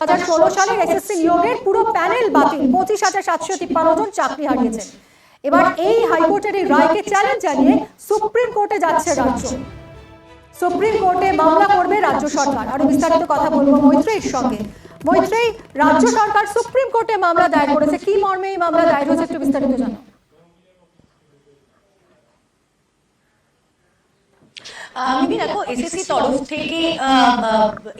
হাজার ষোলো সালের এসএসসি নিয়োগের পুরো প্যানেল বাতিল। পঁচিশ হাজার সাতশো তিপ্পান্ন জন চাকরি হারিয়েছেন এবার এই হাইকোর্টের এই রায়কে চ্যালেঞ্জ জানিয়ে সুপ্রিম কোর্টে যাচ্ছে রাজ্য। সুপ্রিম কোর্টে মামলা করবে রাজ্য সরকার। আরও বিস্তারিত কথা বলব মৈত্রীর সঙ্গে। মৈত্রী রাজ্য সরকার সুপ্রিম কোর্টে মামলা দায়ের করেছে। কি মর্মে এই মামলা দায়ের হয়েছে একটু বিস্তারিত জানো মিমি দেখো এসএসসি তরফ থেকে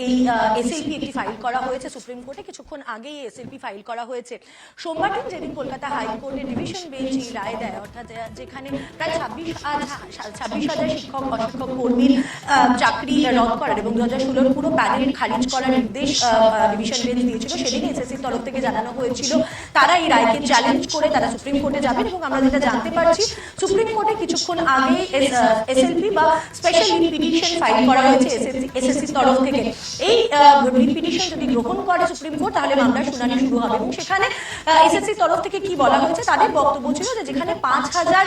এই এসএলপি একটি ফাইল করা হয়েছে সুপ্রিম কোর্টে। কিছুক্ষণ আগেই এসএলপি ফাইল করা হয়েছে। সোমবার দিন যেদিন কলকাতা হাইকোর্টের ডিভিশন বেঞ্চ এই রায় দেয় অর্থাৎ যেখানে প্রায় ছাব্বিশ ছাব্বিশ হাজার শিক্ষক অশিক্ষক কর্মীর চাকরি রদ করার এবং দু হাজার ষোলোর পুরো প্যানেল খারিজ করার নির্দেশ ডিভিশন বেঞ্চ দিয়েছিল। সেদিন এসএসসির তরফ থেকে জানানো হয়েছিল। তারা এই রায়কে চ্যালেঞ্জ করে তারা সুপ্রিম কোর্টে যাবেন এবং আমরা যেটা জানতে পারছি সুপ্রিম কোর্টে কিছুক্ষণ আগে এসএলপি বা স্পেশাল রিট পিটিশন ফাইল করা হয়েছে এসএসসির তরফ থেকে। এই রিট পিটিশন যদি গ্রহণ করে সুপ্রিম কোর্ট তাহলে মামলার শুনানি শুরু হবে। এবং সেখানে এসএসসির তরফ থেকে কি বলা হয়েছে, তাদের বক্তব্য ছিল যে যেখানে পাঁচ হাজার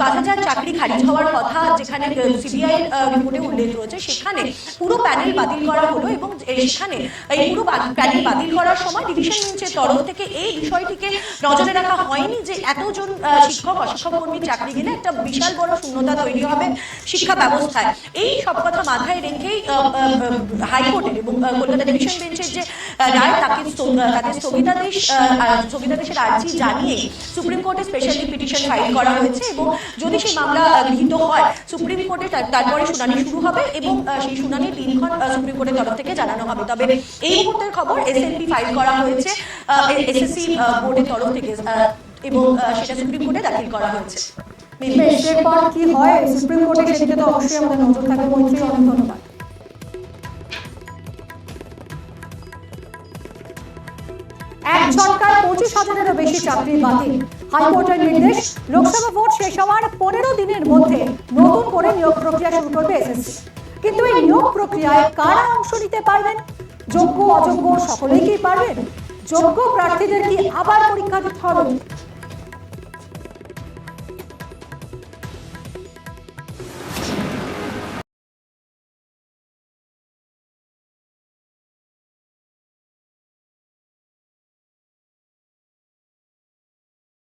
পাঁচ হাজার চাকরি খারিজ হওয়ার কথা যেখানে সিবিআই রিপোর্টে উল্লেখ রয়েছে, সেখানে পুরো প্যানেল বাতিল করা হলো এবং সেখানে এই পুরো প্যানেল বাতিল করার সময় ডিভিশন বেঞ্চের তরফ থেকে এই বিষয়টিকে নজরে রাখা হয়নি যে এতজন শিক্ষক, অশিক্ষক কর্মীর চাকরি গেলে একটা বিশাল বড় শূন্যতা তৈরি হবে শিক্ষা ব্যবস্থায়। এই সব কথা মাথায় রেখেই হাইকোর্টের এবং কলকাতা ডিভিশন বেঞ্চের যে রায়, তাকে তাকে স্থগিতাদেশ স্থগিতাদেশের আর্জি জানিয়ে সুপ্রিম কোর্টে স্পেশালি পিটিশন ফাইল করা হয়েছে এবং যদি সেই মামলা গৃহীত হয়, সুপ্রিম কোর্টে তারপরে শুনানি শুরু হবে এবং সেই শুনানি দিনক্ষণ সুপ্রিম কোর্টের তরফ থেকে জানানো হবে। তবে এই মুহূর্তের খবর এসএলপি ফাইল করা হয়েছে এসএসসি বোর্ডের তরফ থেকে এবং সেটা সুপ্রিম কোর্টে দাখিল করা হয়েছে। মিমি। বেশ এরপর কি হয়? সুপ্রিম কোর্টে সেদিকে তো অবশ্যই আমাদের নজর থাকবে, মৈত্রী অনেক ধন্যবাদ এক ঝটকায় পঁচিশ হাজারেরও বেশি চাকরি বাতিল। হাইকোর্টের নির্দেশ, লোকসভা ভোট শেষ হওয়ার পনেরো দিনের মধ্যে নতুন করে নিয়োগ প্রক্রিয়া শুরু করবে এসএসসি। কিন্তু এই নিয়োগ প্রক্রিয়ায় কারা অংশ নিতে পারবেন? যোগ্য, অযোগ্য সকলেই কি পারবেন? যোগ্য প্রার্থীদের কি আবার পরীক্ষা দিতে হবে?